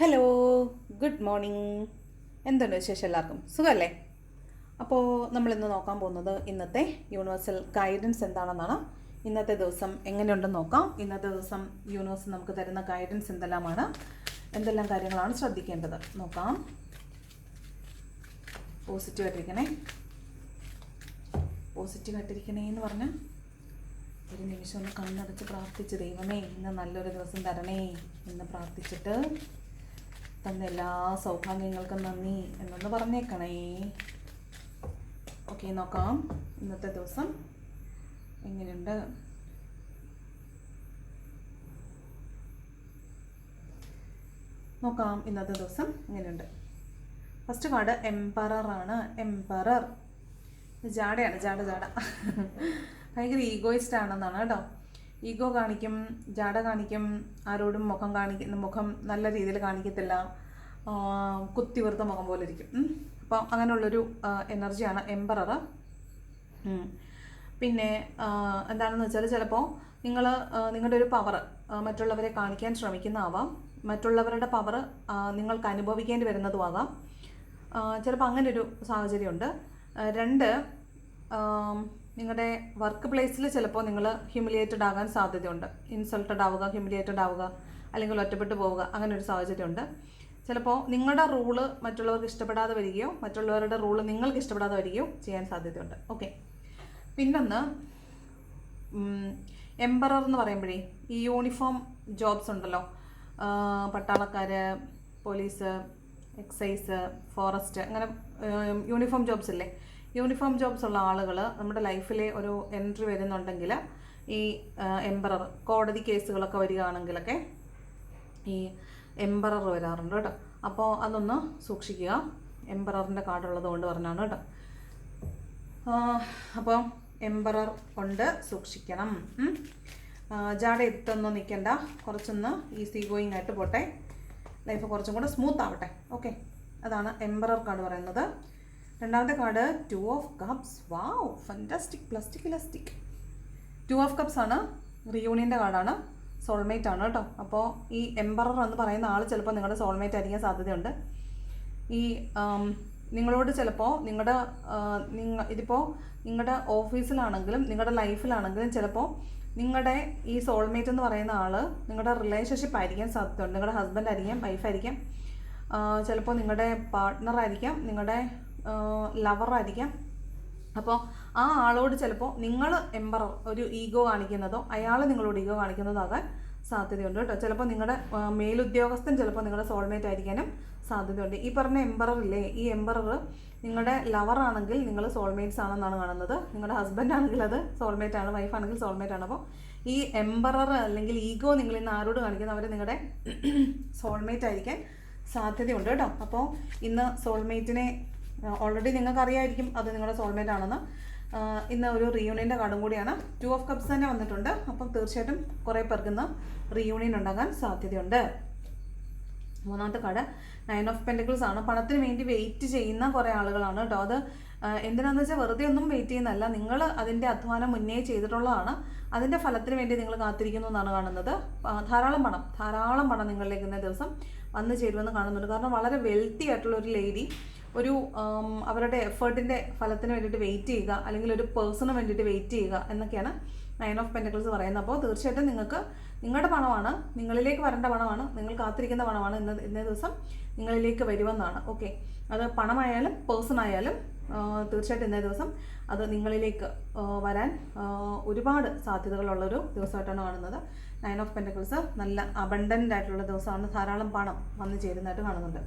Hello good morning എന്തുണ്ട് വിശേഷം എല്ലാവർക്കും? സുഖമല്ലേ? അപ്പോൾ നമ്മളിന്ന് നോക്കാൻ പോകുന്നത് ഇന്നത്തെ യൂണിവേഴ്സൽ ഗൈഡൻസ് എന്താണെന്നാണ്. ഇന്നത്തെ ദിവസം എങ്ങനെയുണ്ടെന്ന് നോക്കാം. ഇന്നത്തെ ദിവസം യൂണിവേഴ്സ് നമുക്ക് തരുന്ന ഗൈഡൻസ് എന്തെല്ലാമാണ്? എന്തെല്ലാം കാര്യങ്ങളാണ് ശ്രദ്ധിക്കേണ്ടത്? നോക്കാം. പോസിറ്റീവ് ആയിട്ടിരിക്കണേ. പോസിറ്റീവ് ആയിട്ടിരിക്കണേ എന്ന് പറഞ്ഞാൽ ഒരു നിമിഷം ഒന്ന് കണ്ണടച്ച് പ്രാർത്ഥിച്ച് ദൈവമേ ഇന്ന് നല്ലൊരു ദിവസം തരണേ എന്ന് പ്രാർത്ഥിച്ചിട്ട് തന്ന എല്ലാ സൗഭാഗ്യങ്ങൾക്കും നന്ദി എന്നൊന്ന് പറഞ്ഞേക്കണേ. ഓക്കെ നോക്കാം. ഇന്നത്തെ ദിവസം എങ്ങനെയുണ്ട്? നോക്കാം ഇന്നത്തെ ദിവസം എങ്ങനെയുണ്ട്? ഫസ്റ്റ് കാർഡ് എംപറാണ് എംപറർ ജാടയാണ് ജാട ജാട. ഭയങ്കര ഈഗോയിസ്റ്റ് ആണെന്നാണ് കേട്ടോ. ഈഗോ കാണിക്കും ജാട കാണിക്കും ആരോടും മുഖം കാണിക്കുന്ന മുഖം നല്ല രീതിയിൽ കാണിക്കത്തില്ല കുത്തിവീർത്ത മുഖം പോലെ ഇരിക്കും. അപ്പം അങ്ങനെയുള്ളൊരു എനർജിയാണ് എംബറർ പിന്നെ എന്താണെന്ന് വെച്ചാൽ ചിലപ്പോൾ നിങ്ങൾ നിങ്ങളുടെ ഒരു പവർ മറ്റുള്ളവരെ കാണിക്കാൻ ശ്രമിക്കുന്നതാവാം. മറ്റുള്ളവരുടെ പവർ നിങ്ങൾക്ക് അനുഭവിക്കേണ്ടി വരുന്നതുമാകാം ചിലപ്പോൾ അങ്ങനെ ഒരു സാഹചര്യമുണ്ട്. രണ്ട് നിങ്ങളുടെ വർക്ക് പ്ലേസിൽ ചിലപ്പോൾ നിങ്ങൾ ഹ്യൂമിലിയേറ്റഡ് ആകാൻ സാധ്യതയുണ്ട്. ഇൻസൾട്ടഡ് ആവുക ഹ്യൂമിലിയേറ്റഡ് ആവുക അല്ലെങ്കിൽ ഒറ്റപ്പെട്ടു പോവുക അങ്ങനെ ഒരു സാഹചര്യമുണ്ട്. ചിലപ്പോൾ നിങ്ങളുടെ റൂൾ മറ്റുള്ളവർക്ക് ഇഷ്ടപ്പെടാതെ വരികയോ മറ്റുള്ളവരുടെ റൂൾ നിങ്ങൾക്ക് ഇഷ്ടപ്പെടാതെ വരികയോ ചെയ്യാൻ സാധ്യതയുണ്ട്. ഓക്കെ പിന്നൊന്ന് എംബറർ എന്ന് പറയുമ്പോഴേ ഈ യൂണിഫോം ജോബ്സ് ഉണ്ടല്ലോ. പട്ടാളക്കാർ പോലീസ് എക്സൈസ് ഫോറസ്റ്റ് അങ്ങനെ യൂണിഫോം ജോബ്സ് ഇല്ലേ? യൂണിഫോം ജോബ്സ് ഉള്ള ആളുകൾ നമ്മുടെ ലൈഫിലെ ഒരു എൻട്രി വരുന്നുണ്ടെങ്കിൽ ഈ എംബറർ കോടതി കേസുകളൊക്കെ വരികയാണെങ്കിലൊക്കെ ഈ എംബറർ വരാറുണ്ട് കേട്ടോ. അപ്പോൾ അതൊന്ന് സൂക്ഷിക്കുക. എംബററിന്റെ കാർഡുള്ളത് കൊണ്ട് പറഞ്ഞാണ് കേട്ടോ. അപ്പോൾ എംബറർ കൊണ്ട് സൂക്ഷിക്കണം. ജാട ഇട്ടൊന്നും നിൽക്കണ്ട കുറച്ചൊന്ന് ഈസി ഗോയിങ് ആയിട്ട് പോട്ടെ. ലൈഫ് കുറച്ചും കൂടെ സ്മൂത്ത് ആവട്ടെ. ഓക്കെ അതാണ് എംബറർ കാർഡ് പറയുന്നത്. രണ്ടാമത്തെ card two of cups wow fantastic plastic elastic two of cups ആണ് റിയൂണിയന്റെ കാർഡാണ് സോൾമേറ്റ് ആണ്. കേട്ടോ. അപ്പോൾ ഈ എംബറർ എന്ന് പറയുന്ന ആൾ ചിലപ്പോൾ നിങ്ങളുടെ സോൾമേറ്റ് ആയിരിക്കാൻ സാധ്യതയുണ്ട്. ഈ നിങ്ങളോട് ചിലപ്പോൾ നിങ്ങളുടെ നിങ്ങ ഇതിപ്പോൾ നിങ്ങളുടെ ഓഫീസിലാണെങ്കിലും നിങ്ങളുടെ ലൈഫിലാണെങ്കിലും ചിലപ്പോൾ നിങ്ങളുടെ ഈ സോൾമേറ്റ് എന്ന് പറയുന്ന ആൾ നിങ്ങളുടെ റിലേഷൻഷിപ്പ് ആയിരിക്കാൻ സാധ്യതയുണ്ട്. നിങ്ങളുടെ ഹസ്ബൻഡ് ആയിരിക്കാം വൈഫായിരിക്കാം ചിലപ്പോൾ നിങ്ങളുടെ പാർട്ട്ണർ ആയിരിക്കാം നിങ്ങളുടെ ലവർ ആയിരിക്കാം. അപ്പോൾ ആ ആളോട് ചിലപ്പോൾ നിങ്ങൾ എംബറോ ഒരു ഈഗോ കാണിക്കുന്നതോ അയാൾ നിങ്ങളോട് ഈഗോ കാണിക്കുന്നതോ ആകാൻ സാധ്യതയുണ്ട് കേട്ടോ. ചിലപ്പോൾ നിങ്ങളുടെ മേലുദ്യോഗസ്ഥൻ ചിലപ്പോൾ നിങ്ങളുടെ സോൾമേറ്റ് ആയിരിക്കാനും സാധ്യതയുണ്ട്. ഈ പറഞ്ഞ എംബറർ ഇല്ലേ ഈ എംബറർ നിങ്ങളുടെ ലവർ ആണെങ്കിൽ നിങ്ങൾ സോൾമേറ്റ്സ് ആണെന്നാണ് കാണുന്നത്. നിങ്ങളുടെ ഹസ്ബൻഡ് ആണെങ്കിൽ അത് സോൾമേറ്റ് ആണ് വൈഫ് ആണെങ്കിൽ സോൾമേറ്റ് ആണ്. അപ്പോൾ ഈ എംബറർ അല്ലെങ്കിൽ ഈഗോ നിങ്ങൾ ഇന്ന് ആരോട് കാണിക്കുന്ന അവർ നിങ്ങളുടെ സോൾമേറ്റ് ആയിരിക്കാൻ സാധ്യതയുണ്ട് കേട്ടോ. അപ്പോൾ ഇന്ന് സോൾമേറ്റിനെ ഓൾറെഡി നിങ്ങൾക്ക് അറിയായിരിക്കും അത് നിങ്ങളുടെ സോൾമേറ്റ് ആണെന്ന്. ഇന്ന് ഒരു റീയൂണിയന്റെ കാർഡും കൂടിയാണ്. ടു ഓഫ് കപ്സ് തന്നെ വന്നിട്ടുണ്ട്. അപ്പം തീർച്ചയായിട്ടും കുറേ പേർക്ക് ഇന്ന് റീയൂണിയൻ ഉണ്ടാകാൻ സാധ്യതയുണ്ട്. മൂന്നാമത്തെ കാർഡ് നയൻ ഓഫ് പെൻഡിക്കിൾസ് ആണ്. പണത്തിന് വേണ്ടി വെയിറ്റ് ചെയ്യുന്ന കുറേ ആളുകളാണ് കേട്ടോ. അത് എന്തിനാണെന്ന് വെച്ചാൽ വെറുതെ ഒന്നും വെയിറ്റ് ചെയ്യുന്നതല്ല. നിങ്ങൾ അതിന്റെ അധ്വാനം മുന്നേ ചെയ്തിട്ടുള്ളതാണ്. അതിന്റെ ഫലത്തിന് വേണ്ടി നിങ്ങൾ കാത്തിരിക്കുന്നു എന്നാണ് കാണുന്നത്. ധാരാളം പണം ധാരാളം പണം നിങ്ങളിലേക്ക് ഇന്നേ ദിവസം വന്നു ചേരുമെന്ന് കാണുന്നുണ്ട്. കാരണം വളരെ വെൽത്തി ആയിട്ടുള്ള ഒരു ലേഡി ഒരു അവരുടെ എഫേർട്ടിന്റെ ഫലത്തിന് വേണ്ടിയിട്ട് വെയിറ്റ് ചെയ്യുക അല്ലെങ്കിൽ ഒരു പേഴ്സണ് വേണ്ടിയിട്ട് വെയിറ്റ് ചെയ്യുക എന്നൊക്കെയാണ് നയൻ ഓഫ് പെന്റക്കിൾസ് പറയുന്നത്. അപ്പോൾ തീർച്ചയായിട്ടും നിങ്ങൾക്ക് നിങ്ങളുടെ പണമാണ് നിങ്ങളിലേക്ക് വരേണ്ട പണമാണ് നിങ്ങൾ കാത്തിരിക്കുന്ന പണമാണ് ഇന്ന് ഇന്നേ ദിവസം നിങ്ങളിലേക്ക് വരുമെന്നാണ്. ഓക്കെ അത് പണമായാലും പേഴ്സൺ ആയാലും തീർച്ചയായിട്ടും ഇന്നേ ദിവസം അത് നിങ്ങളിലേക്ക് വരാൻ ഒരുപാട് സാധ്യതകളുള്ളൊരു ദിവസമായിട്ടാണ് കാണുന്നത്. നയൻ ഓഫ് പെന്റക്കിൾസ് നല്ല അബണ്ടന്റ് ആയിട്ടുള്ള ദിവസമാണ്. ധാരാളം പണം വന്നു ചേരുന്നതായിട്ട് കാണുന്നുണ്ട്.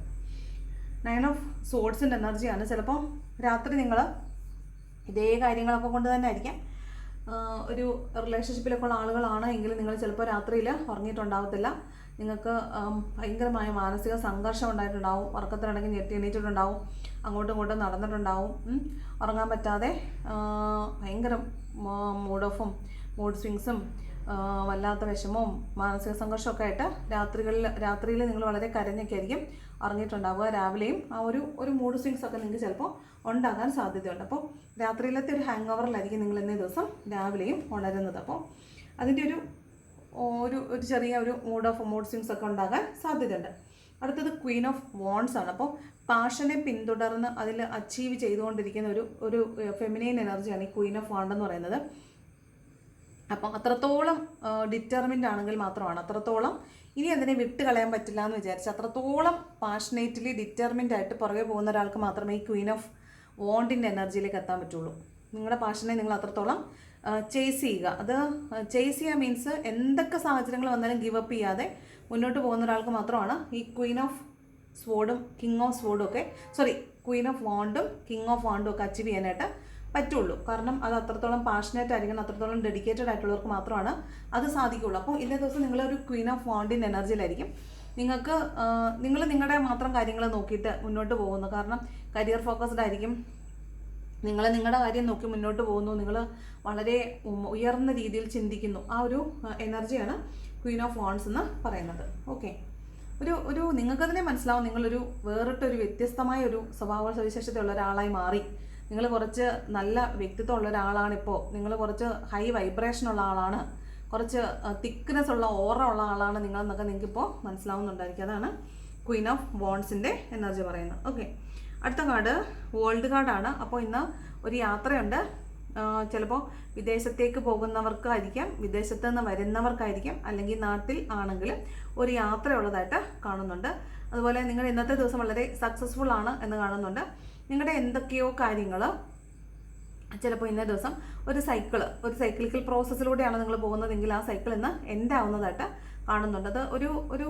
നയൻ ഓഫ് സോഡ്സിന്റെ എനർജിയാണ് ചിലപ്പോൾ രാത്രി നിങ്ങൾ ഇതേ കാര്യങ്ങളൊക്കെ കൊണ്ട് തന്നെ ആയിരിക്കാം. ഒരു റിലേഷൻഷിപ്പിലൊക്കെ ഉള്ള ആളുകളാണ് എങ്കിൽ നിങ്ങൾ ചിലപ്പോൾ രാത്രിയിൽ ഉറങ്ങിയിട്ടുണ്ടാവത്തില്ല. നിങ്ങൾക്ക് ഭയങ്കരമായ മാനസിക സംഘർഷം ഉണ്ടായിട്ടുണ്ടാവും. ഉറക്കത്തിനിടയ്ക്ക് ഞെട്ടി എണീറ്റിട്ടുണ്ടാവും. അങ്ങോട്ടും ഇങ്ങോട്ടും നടന്നിട്ടുണ്ടാവും. ഉറങ്ങാൻ പറ്റാതെ ഭയങ്കര മൂഡ് ഓഫും മൂഡ് സ്വിങ്സും വല്ലാത്ത വിഷമവും മാനസിക സംഘർഷമൊക്കെ ആയിട്ട് രാത്രികളിൽ രാത്രിയിൽ നിങ്ങൾ വളരെ കരഞ്ഞൊക്കെ ആയിരിക്കും അറിഞ്ഞിട്ടുണ്ടാവുക. രാവിലെയും ആ ഒരു ഒരു മൂഡ് സ്വിങ്സ് ഒക്കെ നിങ്ങൾക്ക് ചിലപ്പോൾ ഉണ്ടാകാൻ സാധ്യതയുണ്ട്. അപ്പോൾ രാത്രിയിലത്തെ ഒരു ഹാങ് ഓവറിലായിരിക്കും നിങ്ങൾ ഇന്നേ ദിവസം രാവിലെയും ഉണരുന്നത്. അപ്പോൾ അതിന്റെ ഒരു ഒരു ഒരു ചെറിയ ഒരു മൂഡ് ഓഫ് മൂഡ് സ്വിങ്സ് ഒക്കെ ഉണ്ടാകാൻ സാധ്യതയുണ്ട്. അടുത്തത് ക്വീൻ ഓഫ് വോൺസ് ആണ്. അപ്പോൾ പാഷനെ പിന്തുടർന്ന് അതിൽ അച്ചീവ് ചെയ്തുകൊണ്ടിരിക്കുന്ന ഒരു ഒരു ഫെമിനൈൻ എനർജിയാണ് ഈ ക്വീൻ ഓഫ് വാണ്ട് എന്ന് പറയുന്നത്. അപ്പം അത്രത്തോളം ഡിറ്റർമിന്റ് ആണെങ്കിൽ മാത്രമാണ്. അത്രത്തോളം ഇനി അതിനെ വിട്ട് കളയാൻ പറ്റില്ല എന്ന് വിചാരിച്ച് അത്രത്തോളം പാഷനേറ്റ്ലി ഡിറ്റർമിന്റ് ആയിട്ട് പുറകെ പോകുന്ന ഒരാൾക്ക് മാത്രമേ ഈ ക്വീൻ ഓഫ് വോണ്ടിന്റെ എനർജിയിലേക്ക് എത്താൻ പറ്റുള്ളൂ. നിങ്ങളുടെ പാഷനെ നിങ്ങൾ അത്രത്തോളം ചേസ് ചെയ്യുക. അത് ചേസ് ചെയ്യുക മീൻസ് എന്തൊക്കെ സാഹചര്യങ്ങൾ വന്നാലും ഗിവ് അപ്പ് ചെയ്യാതെ മുന്നോട്ട് പോകുന്ന ഒരാൾക്ക് മാത്രമാണ് ഈ ക്വീൻ ഓഫ് സ്വോർഡും കിങ് ഓഫ് സ്വോർഡും ഒക്കെ സോറി ക്വീൻ ഓഫ് വാണ്ടും കിങ് ഓഫ് വാണ്ടും ഒക്കെ അച്ചീവ് ചെയ്യാനായിട്ട് പറ്റുള്ളൂ. കാരണം അത് അത്രത്തോളം പാഷനേറ്റ് ആയിരിക്കണം അത്രത്തോളം ഡെഡിക്കേറ്റഡ് ആയിട്ടുള്ളവർക്ക് മാത്രമാണ് അത് സാധിക്കുള്ളൂ അപ്പോൾ ഇന്നേ ദിവസം നിങ്ങളൊരു ക്വീൻ ഓഫ് വാണ്ടിൻ എനർജിയിലായിരിക്കും. നിങ്ങൾക്ക് നിങ്ങൾ നിങ്ങളുടെ മാത്രം കാര്യങ്ങൾ നോക്കിയിട്ട് മുന്നോട്ട് പോകുന്നു. കാരണം കരിയർ ഫോക്കസ്ഡ് ആയിരിക്കും. നിങ്ങൾ നിങ്ങളുടെ കാര്യം നോക്കി മുന്നോട്ട് പോകുന്നു. നിങ്ങൾ വളരെ ഉയർന്ന രീതിയിൽ ചിന്തിക്കുന്നു. ആ ഒരു എനർജിയാണ് ക്വീൻ ഓഫ് വാണ്ട്സ് എന്ന് പറയുന്നത്. ഓക്കെ ഒരു ഒരു നിങ്ങൾക്ക് തന്നെ മനസ്സിലാവും. നിങ്ങളൊരു വേറിട്ടൊരു വ്യത്യസ്തമായ ഒരു സ്വഭാവ സവിശേഷതയുള്ള ഒരാളായി മാറി. നിങ്ങൾ കുറച്ച് നല്ല വ്യക്തിത്വം ഉള്ള ഒരാളാണിപ്പോൾ നിങ്ങൾ കുറച്ച് ഹൈ വൈബ്രേഷൻ ഉള്ള ആളാണ്. കുറച്ച് തിക്ക്നെസ് ഉള്ള ഓറ ഉള്ള ആളാണ് നിങ്ങളെന്നൊക്കെ നിങ്ങൾക്ക് ഇപ്പോൾ മനസ്സിലാവുന്നുണ്ടായിരിക്കും. അതാണ് ക്വീൻ ഓഫ് വോൺസിന്റെ എനർജി പറയുന്നത്. ഓക്കെ അടുത്ത കാർഡ് വേൾഡ് കാർഡാണ് അപ്പോൾ ഇന്ന് ഒരു യാത്രയുണ്ട്. ചിലപ്പോൾ വിദേശത്തേക്ക് പോകുന്നവർക്കായിരിക്കാം വിദേശത്ത് നിന്ന് വരുന്നവർക്കായിരിക്കാം അല്ലെങ്കിൽ നാട്ടിൽ ആണെങ്കിൽ ഒരു യാത്രയുള്ളതായിട്ട് കാണുന്നുണ്ട്. അതുപോലെ നിങ്ങൾ ഇന്നത്തെ ദിവസം വളരെ സക്സസ്ഫുൾ ആണ് എന്ന് കാണുന്നുണ്ട്. നിങ്ങളുടെ എന്തൊക്കെയോ കാര്യങ്ങൾ ചിലപ്പോൾ ഇന്നേ ദിവസം ഒരു സൈക്കിൾ ഒരു സൈക്ലിക്കൽ പ്രോസസ്സിലൂടെയാണ് നിങ്ങൾ പോകുന്നതെങ്കിൽ ആ സൈക്കിൾ ഇന്ന് എൻഡ് ആവുന്നതായിട്ട് കാണുന്നുണ്ട്. അത് ഒരു ഒരു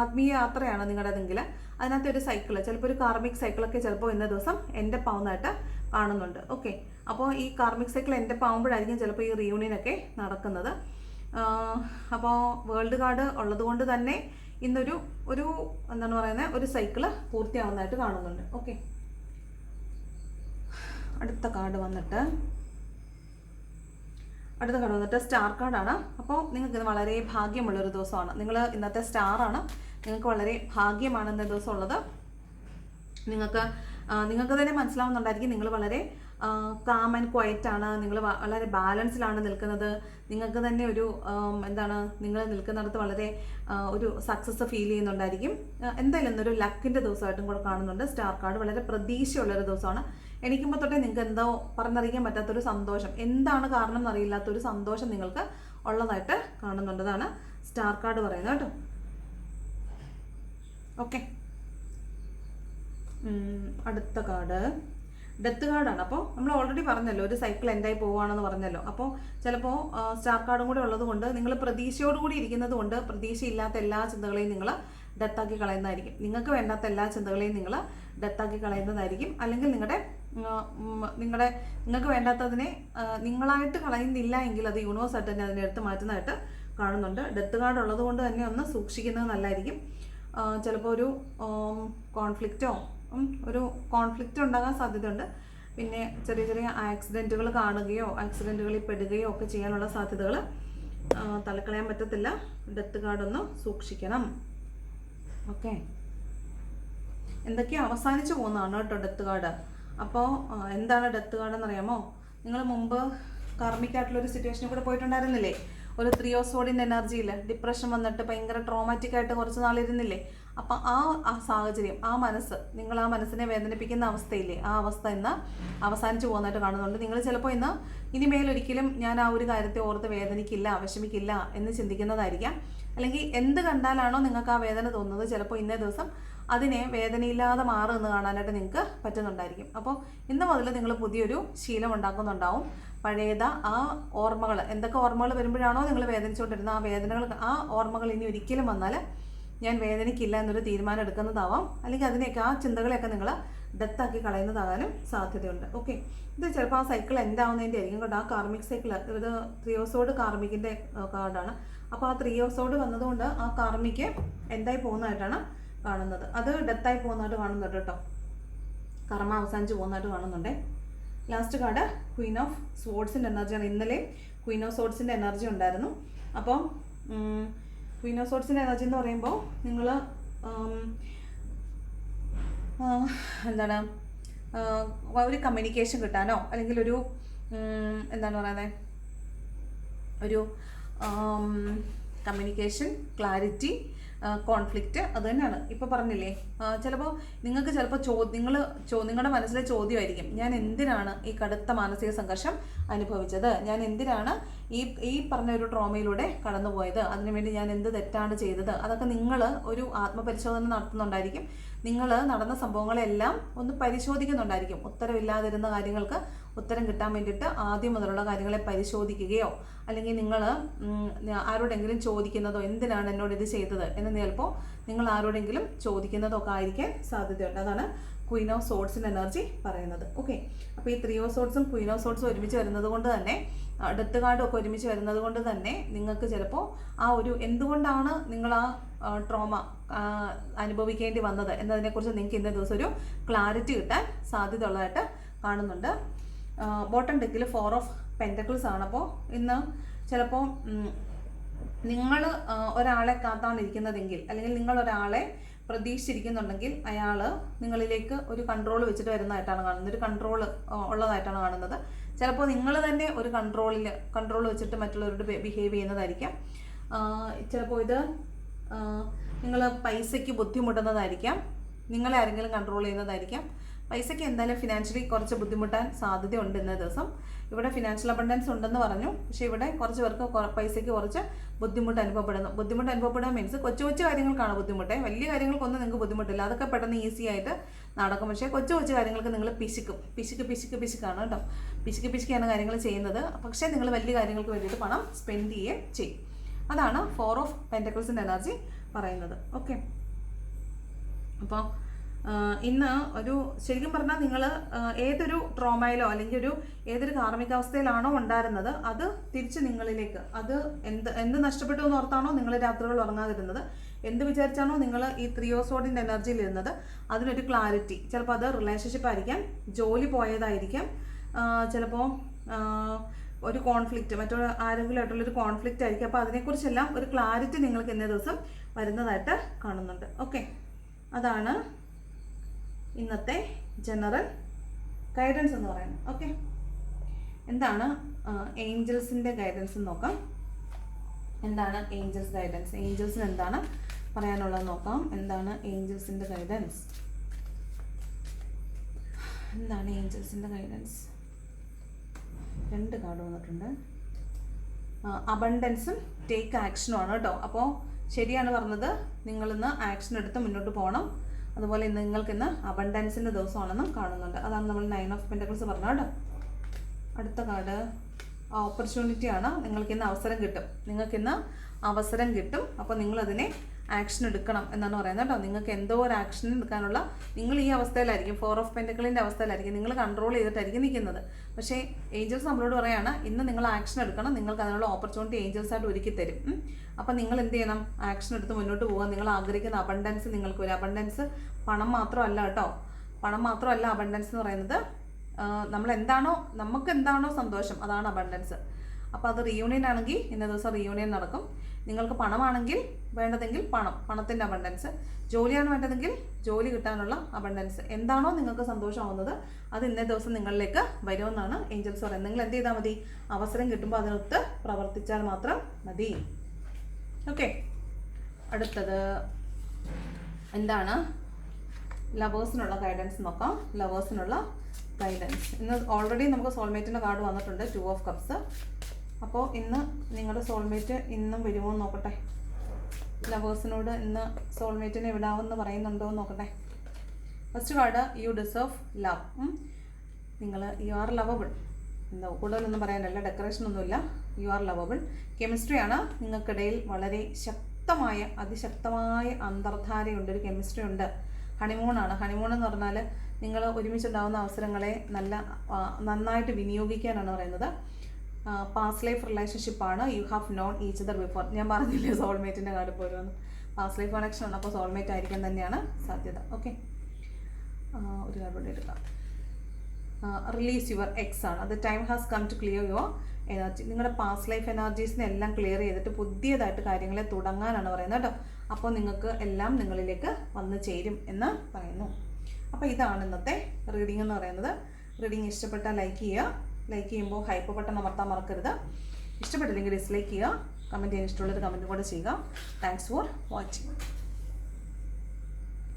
ആത്മീയ യാത്രയാണ് നിങ്ങളുടെതെങ്കിൽ അതിനകത്ത് ഒരു സൈക്കിൾ ചിലപ്പോൾ ഒരു കാർമിക് സൈക്കിളൊക്കെ ചിലപ്പോൾ ഇന്ന ദിവസം എന്റെ ആവുന്നതായിട്ട് കാണുന്നുണ്ട്. ഓക്കെ അപ്പോൾ ഈ കാർമിക് സൈക്കിൾ എന്റെ ആവുമ്പോഴായിരിക്കും ചിലപ്പോൾ ഈ റിയൂണിയനൊക്കെ നടക്കുന്നത്. അപ്പോൾ വേൾഡ് കാർഡ് ഉള്ളതുകൊണ്ട് തന്നെ ഇന്നൊരു ഒരു എന്താണ് പറയുന്നത് ഒരു സൈക്കിൾ പൂർത്തിയാവുന്നതായിട്ട് കാണുന്നുണ്ട്. ഓക്കെ അടുത്ത കാർഡ് വന്നിട്ട്. അടുത്ത കാർഡ് വന്നിട്ട് സ്റ്റാർ കാർഡാണ് അപ്പോൾ നിങ്ങൾക്ക് ഇത് വളരെ ഭാഗ്യമുള്ളൊരു ദിവസമാണ്. നിങ്ങൾ ഇന്നത്തെ സ്റ്റാറാണ് നിങ്ങൾക്ക് വളരെ ഭാഗ്യമാണ് ഇന്നത്തെ ദിവസം ഉള്ളത്. നിങ്ങൾക്ക് നിങ്ങൾക്ക് തന്നെ മനസ്സിലാവുന്നുണ്ടായിരിക്കും. നിങ്ങൾ വളരെ കാം ആൻഡ് ക്വയറ്റ് ആണ്. നിങ്ങൾ വളരെ ബാലൻസിലാണ് നിൽക്കുന്നത്. നിങ്ങൾക്ക് തന്നെ ഒരു എന്താണ് നിങ്ങൾ നിൽക്കുന്നിടത്ത് വളരെ ഒരു സക്സസ് ഫീൽ ചെയ്യുന്നുണ്ടായിരിക്കും. എന്തായാലും ഇന്നൊരു ലക്കിന്റെ ദിവസമായിട്ടും കൂടെ കാണുന്നുണ്ട്. സ്റ്റാർ കാർഡ് വളരെ പ്രതീക്ഷയുള്ളൊരു ദിവസമാണ്. എണീക്കുമ്പോൾ തൊട്ടേ നിങ്ങൾക്ക് എന്തോ പറഞ്ഞറിയിക്കാൻ പറ്റാത്തൊരു സന്തോഷം. എന്താണ് കാരണം എന്നറിയില്ലാത്തൊരു സന്തോഷം നിങ്ങൾക്ക് ഉള്ളതായിട്ട് കാണുന്നുണ്ട് അതാണ് സ്റ്റാർ കാർഡ് പറയുന്നത് കേട്ടോ. ഓക്കെ അടുത്ത കാർഡ് ഡെത്ത് കാർഡാണ് അപ്പോൾ നമ്മൾ ഓൾറെഡി പറഞ്ഞല്ലോ ഒരു സൈക്കിൾ എന്തായി പോവുകയാണെന്ന് പറഞ്ഞല്ലോ. അപ്പോൾ ചിലപ്പോൾ സ്റ്റാർ കാർഡും കൂടെ ഉള്ളത് കൊണ്ട് നിങ്ങൾ പ്രതീക്ഷയോടുകൂടി ഇരിക്കുന്നത് കൊണ്ട് പ്രതീക്ഷയില്ലാത്ത എല്ലാ ചിന്തകളെയും നിങ്ങൾ ഡെത്താക്കി കളയുന്നതായിരിക്കും. നിങ്ങൾക്ക് വേണ്ടാത്ത എല്ലാ ചിന്തകളെയും നിങ്ങൾ ഡെത്താക്കി കളയുന്നതായിരിക്കും. അല്ലെങ്കിൽ നിങ്ങളുടെ നിങ്ങളുടെ നിങ്ങൾക്ക് വേണ്ടാത്തതിനെ നിങ്ങളായിട്ട് കളയുന്നില്ല എങ്കിൽ അത് യൂണിവേഴ്സായിട്ട് തന്നെ അതിനെ എടുത്ത് മാറ്റുന്നതായിട്ട് കാണുന്നുണ്ട്. ഡെത്ത് കാർഡ് ഉള്ളത് കൊണ്ട് തന്നെ ഒന്ന് സൂക്ഷിക്കുന്നത് നല്ലതായിരിക്കും. ചിലപ്പോൾ ഒരു കോൺഫ്ലിക്റ്റോ ഒരു കോൺഫ്ലിക്റ്റ് ഉണ്ടാകാൻ സാധ്യതയുണ്ട്. പിന്നെ ചെറിയ ചെറിയ ആക്സിഡന്റുകൾ കാണുകയോ ആക്സിഡന്റുകളിൽ പെടുകയോ ഒക്കെ ചെയ്യാനുള്ള സാധ്യതകൾ തള്ളിക്കളയാൻ പറ്റത്തില്ല. ഡെത്ത് കാർഡൊന്ന് സൂക്ഷിക്കണം. ഓക്കെ. എന്തൊക്കെയോ അവസാനിച്ചു പോകുന്നതാണ് കേട്ടോ ഡെത്ത് കാർഡ് അപ്പോൾ എന്താണ് ഡെത്ത് കാർഡ് എന്നറിയാമോ? നിങ്ങൾ മുമ്പ് കാർമിക്കായിട്ടുള്ള ഒരു സിറ്റുവേഷനിൽ കൂടെ പോയിട്ടുണ്ടായിരുന്നില്ലേ? ഒരു ത്രിയോസോഡിന്റെ എനർജിയിൽ ഡിപ്രഷൻ വന്നിട്ട് ഭയങ്കര ട്രോമാറ്റിക് ആയിട്ട് കുറച്ച് നാളിരുന്നില്ലേ? അപ്പം ആ ആ സാഹചര്യം ആ മനസ്സ് നിങ്ങൾ ആ മനസ്സിനെ വേദനിപ്പിക്കുന്ന അവസ്ഥയില്ലേ? ആ അവസ്ഥ ഇന്ന് അവസാനിച്ചു പോകുന്നതായിട്ട് കാണുന്നുണ്ട്. നിങ്ങൾ ചിലപ്പോൾ ഇന്ന് ഇനിമേൽ ഒരിക്കലും ഞാൻ ആ ഒരു കാര്യത്തെ ഓർത്ത് വേദനിക്കില്ല വിഷമിക്കില്ല എന്ന് ചിന്തിക്കുന്നതായിരിക്കാം. അല്ലെങ്കിൽ എന്ത് കണ്ടാലാണോ നിങ്ങൾക്ക് ആ വേദന തോന്നുന്നത് ചിലപ്പോൾ ഇന്നേ ദിവസം അതിനെ വേദനയില്ലാതെ മാറുമെന്ന് കാണാനായിട്ട് നിങ്ങൾക്ക് പറ്റുന്നുണ്ടായിരിക്കും. അപ്പോൾ ഇന്ന് മുതൽ നിങ്ങൾ പുതിയൊരു ശീലം ഉണ്ടാക്കുന്നുണ്ടാവും. പഴയത ആ ഓർമ്മകൾ എന്തൊക്കെ ഓർമ്മകൾ വരുമ്പോഴാണോ നിങ്ങൾ വേദനിച്ചുകൊണ്ടിരുന്നത്? ആ വേദനകൾ ആ ഓർമ്മകൾ ഇനി ഒരിക്കലും വന്നാൽ ഞാൻ വേദനയ്ക്കില്ല എന്നൊരു തീരുമാനം എടുക്കുന്നതാവാം. അല്ലെങ്കിൽ അതിനെയൊക്കെ ആ ചിന്തകളെയൊക്കെ നിങ്ങൾ ഡെത്താക്കി കളയുന്നതാകാനും സാധ്യതയുണ്ട്. ഓക്കെ ഇത് ചിലപ്പോൾ ആ സൈക്കിൾ എന്താവുന്നതിന്റെ ആയിരിക്കും കേട്ടോ. ആ കാർമിക് സൈക്കിൾ ഇത് ത്രിയോസോഡ് കാർമിക്കിന്റെ കാർഡാണ്. അപ്പോൾ ആ ത്രിയോസോഡ് വന്നതുകൊണ്ട് ആ കാർമിക്ക് എന്തായി പോകുന്നതായിട്ടാണ് കാണുന്നത്. അത് ഡെത്തായി പോകുന്നതായിട്ട് കാണുന്നുണ്ട് കേട്ടോ. കർമ്മ അവസാനിച്ച് പോകുന്നതായിട്ട് കാണുന്നുണ്ടേ. ലാസ്റ്റ് കാർഡ് ക്വീൻ ഓഫ് സ്വോർഡ്സിന്റെ എനർജിയാണ് ഇന്നലെ ക്വീൻ ഓഫ് സ്വോർഡ്സിന്റെ എനർജി ഉണ്ടായിരുന്നു. അപ്പോൾ സ്വോർഡ്സിന്റെ എനർജി എന്ന് പറയുമ്പോൾ നിങ്ങൾ എന്താണ് ഒരു കമ്മ്യൂണിക്കേഷൻ കിട്ടാനോ അല്ലെങ്കിൽ ഒരു എന്താണ് പറയുന്നത് ഒരു കമ്മ്യൂണിക്കേഷൻ ക്ലാരിറ്റി കോൺഫ്ലിക്റ്റ് അത് തന്നെയാണ്. ഇപ്പോൾ പറഞ്ഞില്ലേ ചിലപ്പോൾ നിങ്ങൾക്ക് ചിലപ്പോൾ ചോ നിങ്ങൾ ചോ നിങ്ങളുടെ മനസ്സിലെ ചോദ്യമായിരിക്കും ഞാൻ എന്തിനാണ് ഈ കടുത്ത മാനസിക സംഘർഷം അനുഭവിച്ചത്? ഞാൻ എന്തിനാണ് ഈ ഈ പറഞ്ഞ ഒരു ട്രോമയിലൂടെ കടന്നുപോയത്. അതിനുവേണ്ടി ഞാൻ എന്ത് തെറ്റാണ് ചെയ്തത്? അതൊക്കെ നിങ്ങൾ ഒരു ആത്മപരിശോധന നടത്തുന്നുണ്ടായിരിക്കും. നിങ്ങൾ നടന്ന സംഭവങ്ങളെല്ലാം ഒന്ന് പരിശോധിക്കുന്നുണ്ടായിരിക്കും. ഉത്തരവില്ലാതിരുന്ന കാര്യങ്ങൾക്ക് ഉത്തരം കിട്ടാൻ വേണ്ടിയിട്ട് ആദ്യം മുതലുള്ള കാര്യങ്ങളെ പരിശോധിക്കുകയോ അല്ലെങ്കിൽ നിങ്ങൾ ആരോടെങ്കിലും ചോദിക്കുന്നതോ എന്തിനാണ് എന്നോട് ഇത് ചെയ്തത് എന്ന് ചിലപ്പോൾ നിങ്ങൾ ആരോടെങ്കിലും ചോദിക്കുന്നതോ ഒക്കെ ആയിരിക്കാൻ സാധ്യതയുണ്ട്. അതാണ് ക്വീൻ ഓഫ് സോഡ്സിന്റെ എനർജി പറയുന്നത്. ഓക്കെ. അപ്പോൾ ഈ ത്രീ ഓഫ് സോഡ്സും ക്വീൻ ഓഫ് സോഡ്സും ഒരുമിച്ച് വരുന്നത് കൊണ്ട് തന്നെ ഡെത്ത് ഒക്കെ ഒരുമിച്ച് വരുന്നത് കൊണ്ട് തന്നെ നിങ്ങൾക്ക് ചിലപ്പോൾ ആ ഒരു എന്തുകൊണ്ടാണ് നിങ്ങൾ ആ ട്രോമ അനുഭവിക്കേണ്ടി വന്നത് എന്നതിനെക്കുറിച്ച് നിങ്ങൾക്ക് ഇന്നേ ദിവസം ഒരു ക്ലാരിറ്റി കിട്ടാൻ സാധ്യത ഉള്ളതായിട്ട് കാണുന്നുണ്ട് ബോട്ടം ഡെക്കിൽ ഫോർ ഓഫ് പെന്റക്കിൾസ് ആണ്. അപ്പോൾ ഇന്ന് ചിലപ്പോൾ നിങ്ങൾ ഒരാളെ കാത്താണ് ഇരിക്കുന്നതെങ്കിൽ അല്ലെങ്കിൽ നിങ്ങൾ ഒരാളെ പ്രതീക്ഷിച്ചിരിക്കുന്നുണ്ടെങ്കിൽ അയാൾ നിങ്ങളിലേക്ക് ഒരു കൺട്രോൾ വെച്ചിട്ട് വരുന്നതായിട്ടാണ് കാണുന്നത്. ഒരു കൺട്രോൾ ഉള്ളതായിട്ടാണ് കാണുന്നത്. ചിലപ്പോൾ നിങ്ങൾ തന്നെ ഒരു കൺട്രോളിൽ കൺട്രോൾ വെച്ചിട്ട് മറ്റുള്ളവരോട് ബിഹേവ് ചെയ്യുന്നതായിരിക്കാം. ചിലപ്പോൾ ഇത് നിങ്ങൾ പൈസയ്ക്ക് ബുദ്ധിമുട്ടുന്നതായിരിക്കാം. നിങ്ങളെ ആരെങ്കിലും കൺട്രോൾ ചെയ്യുന്നതായിരിക്കാം. പൈസയ്ക്ക് എന്തായാലും ഫിനാൻഷ്യലി കുറച്ച് ബുദ്ധിമുട്ടാൻ സാധ്യതയുണ്ട് ഇന്ന ദിവസം. ഇവിടെ ഫിനാൻഷ്യൽ അബണ്ടൻസ് ഉണ്ടെന്ന് പറഞ്ഞു. പക്ഷേ ഇവിടെ കുറച്ച് പേർക്ക് പൈസയ്ക്ക് കുറച്ച് ബുദ്ധിമുട്ട് അനുഭവപ്പെടുന്നു. ബുദ്ധിമുട്ട് അനുഭവപ്പെടുക മീൻസ് കൊച്ചു കൊച്ചു കാര്യങ്ങൾക്കാണ് ബുദ്ധിമുട്ട്. വലിയ കാര്യങ്ങൾക്കൊന്നും നിങ്ങൾക്ക് ബുദ്ധിമുട്ടില്ല. അതൊക്കെ പെട്ടെന്ന് ഈസി ആയിട്ട് നടക്കും. പക്ഷേ കൊച്ചു കൊച്ചു കാര്യങ്ങൾക്ക് നിങ്ങൾ പിശുക്കും. പിശുക്ക് പിശുക്ക് പിശുക്കാണ് കേട്ടോ. പിശുക്ക് പിശിക്കാണ് കാര്യങ്ങൾ ചെയ്യുന്നത്. പക്ഷേ നിങ്ങൾ വലിയ കാര്യങ്ങൾക്ക് വേണ്ടിയിട്ട് പണം സ്പെൻഡ് ചെയ്യുകയും ചെയ്യും. അതാണ് ഫോർ ഓഫ് പെന്റക്കിൾസിന്റെ എനർജി പറയുന്നത്. ഓക്കെ അപ്പോൾ ഇന്ന് ഒരു ശരിക്കും പറഞ്ഞാൽ നിങ്ങൾ ഏതൊരു ട്രോമയിലോ അല്ലെങ്കിൽ ഒരു ഏതൊരു കാർമ്മികാവസ്ഥയിലാണോ ഉണ്ടായിരുന്നത് അത് തിരിച്ച് നിങ്ങളിലേക്ക് അത് എന്ത് എന്ത് നഷ്ടപ്പെട്ടു എന്ന് ഓർത്താണോ നിങ്ങൾ രാത്രികൾ ഉറങ്ങാതിരുന്നത് എന്ത് വിചാരിച്ചാണോ നിങ്ങൾ ഈ ത്രിയോസോഡിന്റെ എനർജിയിൽ ഇരുന്നത് അതിനൊരു ക്ലാരിറ്റി ചിലപ്പോൾ അത് റിലേഷൻഷിപ്പ് ആയിരിക്കാം ജോലി പോയതായിരിക്കാം ചിലപ്പോൾ ഒരു കോൺഫ്ലിക്റ്റ് ആരെങ്കിലും ആയിട്ടുള്ളൊരു കോൺഫ്ലിക്റ്റ് ആയിരിക്കും. അപ്പോൾ അതിനെക്കുറിച്ചെല്ലാം ഒരു ക്ലാരിറ്റി നിങ്ങൾക്ക് ഇന്നേ ദിവസം വരുന്നതായിട്ട് കാണുന്നുണ്ട്. ഓക്കെ അതാണ് ഇന്നത്തെ ജനറൽ ഗൈഡൻസ് എന്ന് പറയുന്നത്. ഓക്കെ എന്താണ് ഏഞ്ചൽസിന്റെ ഗൈഡൻസ് നോക്കാം. എന്താണ് ഏഞ്ചൽസ് ഗൈഡൻസ് ഏഞ്ചൽസിന് എന്താണ് പറയാനുള്ളത് നോക്കാം. എന്താണ് ഏഞ്ചൽസിന്റെ ഗൈഡൻസ് എന്താണ് ഏഞ്ചൽസിന്റെ ഗൈഡൻസ് രണ്ട് കാർഡ് വന്നിട്ടുണ്ട്. അബണ്ടൻസും ടേക്ക് ആക്ഷനും ആണ് കേട്ടോ. അപ്പോൾ ശരിയാണ് പറഞ്ഞത്. നിങ്ങളിന്ന് ആക്ഷൻ എടുത്ത് മുന്നോട്ട് പോകണം. അതുപോലെ നിങ്ങൾക്ക് ഇന്ന് അബണ്ടൻസിന്റെ ദിവസമാണെന്നും കാണുന്നുണ്ട്. അതാണ് നമ്മൾ നയൻ ഓഫ് പെന്റക്കിൾസ് പറഞ്ഞത് കേട്ടോ. അടുത്ത കാർഡ് ഓപ്പർച്യൂണിറ്റി ആണ്. നിങ്ങൾക്ക് ഇന്ന് അവസരം കിട്ടും. നിങ്ങൾക്ക് ഇന്ന് അവസരം കിട്ടും. അപ്പോൾ നിങ്ങളതിനെ ആക്ഷൻ എടുക്കണം എന്നാണ് പറയുന്നത് കേട്ടോ. നിങ്ങൾക്ക് എന്തോ ഒരു ആക്ഷൻ എടുക്കാനുള്ള നിങ്ങൾ ഈ അവസ്ഥയിലായിരിക്കും. ഫോർ ഓഫ് പെന്റക്കിളിന്റെ അവസ്ഥയിലായിരിക്കും. നിങ്ങൾ കൺട്രോൾ ചെയ്തിട്ടായിരിക്കും നിൽക്കുന്നത്. പക്ഷേ ഏഞ്ചൽസ് നമ്മളോട് പറയാണ് ഇന്ന് നിങ്ങൾ ആക്ഷൻ എടുക്കണം. നിങ്ങൾക്ക് അതിനുള്ള ഓപ്പർച്യൂണിറ്റി ഏഞ്ചൽസ് ആയിട്ട് ഒരുക്കി തരും. അപ്പം നിങ്ങൾ എന്ത് ചെയ്യണം? ആക്ഷൻ എടുത്ത് മുന്നോട്ട് പോകാൻ നിങ്ങൾ ആഗ്രഹിക്കുന്ന അബണ്ടൻസ് നിങ്ങൾക്ക് ഒരു അബണ്ടൻസ് പണം മാത്രമല്ല കേട്ടോ. പണം മാത്രമല്ല അബണ്ടൻസ് എന്ന് പറയുന്നത് നമ്മൾ എന്താണോ നമുക്ക് എന്താണോ സന്തോഷം അതാണ് അബണ്ടൻസ് അപ്പോൾ അത് റീയൂണിയൻ ആണെങ്കിൽ ഇന്ന ദിവസം റീയൂണിയൻ നടക്കും. നിങ്ങൾക്ക് പണമാണെങ്കിൽ വേണ്ടതെങ്കിൽ പണം പണത്തിന്റെ അബണ്ടൻസ് ജോലിയാണ് വേണ്ടതെങ്കിൽ ജോലി കിട്ടാനുള്ള അബണ്ടൻസ് എന്താണോ നിങ്ങൾക്ക് സന്തോഷമാവുന്നത് അത് ഇന്നേ ദിവസം നിങ്ങളിലേക്ക് വരുമെന്നാണ് ഏഞ്ചൽസ് പറയുന്നത്. നിങ്ങൾ എന്ത് ചെയ്താൽ മതി? അവസരം കിട്ടുമ്പോൾ അതിനൊത്ത് പ്രവർത്തിച്ചാൽ മാത്രം മതി. ഓക്കെ അടുത്തത് എന്താണ്? ലവേഴ്സിനുള്ള ഗൈഡൻസ് നോക്കാം. ലവേഴ്സിനുള്ള ഗൈഡൻസ് ഇന്ന് ഓൾറെഡി നമുക്ക് സോൾമേറ്റിന്റെ കാർഡ് വന്നിട്ടുണ്ട്. ടു ഓഫ് കപ്സ് അപ്പോൾ ഇന്ന് നിങ്ങളുടെ സോൾമേറ്റ് ഇന്നും വരുമോ നോക്കട്ടെ. ലവേഴ്സിനോട് ഇന്ന് സോൾമേറ്റിനെ വിടാമെന്ന് പറയുന്നുണ്ടോ എന്ന് നോക്കട്ടെ. First card you deserve love നിങ്ങൾ യു ആർ ലവബിൾ എന്താ കൂടുതലൊന്നും പറയാനല്ല ഡെക്കറേഷൻ ഒന്നുമില്ല. യു ആർ ലവബിൾ കെമിസ്ട്രിയാണ് നിങ്ങൾക്കിടയിൽ വളരെ ശക്തമായ അതിശക്തമായ അന്തർധാരയുണ്ട്. ഒരു കെമിസ്ട്രി ഉണ്ട്. ഹണിമൂണാണ് ഹണിമൂൺ എന്ന് പറഞ്ഞാൽ നിങ്ങൾ ഒരുമിച്ചുണ്ടാകുന്ന അവസരങ്ങളെ നല്ല നന്നായിട്ട് വിനിയോഗിക്കാനാണ് പറയുന്നത്. Past life റിലേഷൻഷിപ്പാണ് you have known each other before ഞാൻ പറഞ്ഞില്ലേ സോൾമേറ്റിന്റെ കാർഡ് പോരുമെന്ന് പാസ് ലൈഫ് കണക്ഷൻ ഉണ്ട് അപ്പോൾ സോൾമേറ്റ് ആയിരിക്കാൻ തന്നെയാണ് സാധ്യത. ഓക്കെ ഒരു കാർഡ് എടുക്കാം. റിലീസ് യുവർ എക്സ് ആണ്. അത് time has come to clear your energy നിങ്ങളുടെ പാസ്റ്റ് ലൈഫ് എനർജീസിനെ എല്ലാം ക്ലിയർ ചെയ്തിട്ട് പുതിയതായിട്ട് കാര്യങ്ങളെ തുടങ്ങാനാണ് പറയുന്നത് കേട്ടോ. അപ്പോൾ നിങ്ങൾക്ക് എല്ലാം നിങ്ങളിലേക്ക് വന്നു ചേരും എന്ന് പറയുന്നു. അപ്പോൾ ഇതാണ് ഇന്നത്തെ റീഡിംഗ് എന്ന് പറയുന്നത്. റീഡിംഗ് ഇഷ്ടപ്പെട്ടാൽ ലൈക്ക് ചെയ്യുക. ലൈക്ക് ചെയ്യുമ്പോൾ ഹൈപ്പ് ബട്ടൺ അമർത്താൻ മറക്കരുത്. ഇഷ്ടപ്പെട്ടില്ലെങ്കിൽ ഡിസ്ലൈക്ക് ചെയ്യുക. കമന്റ് ചെയ്യാൻ ഇഷ്ടമുള്ളത് കമന്റ് കൂടെ ചെയ്യുക. Thanks for watching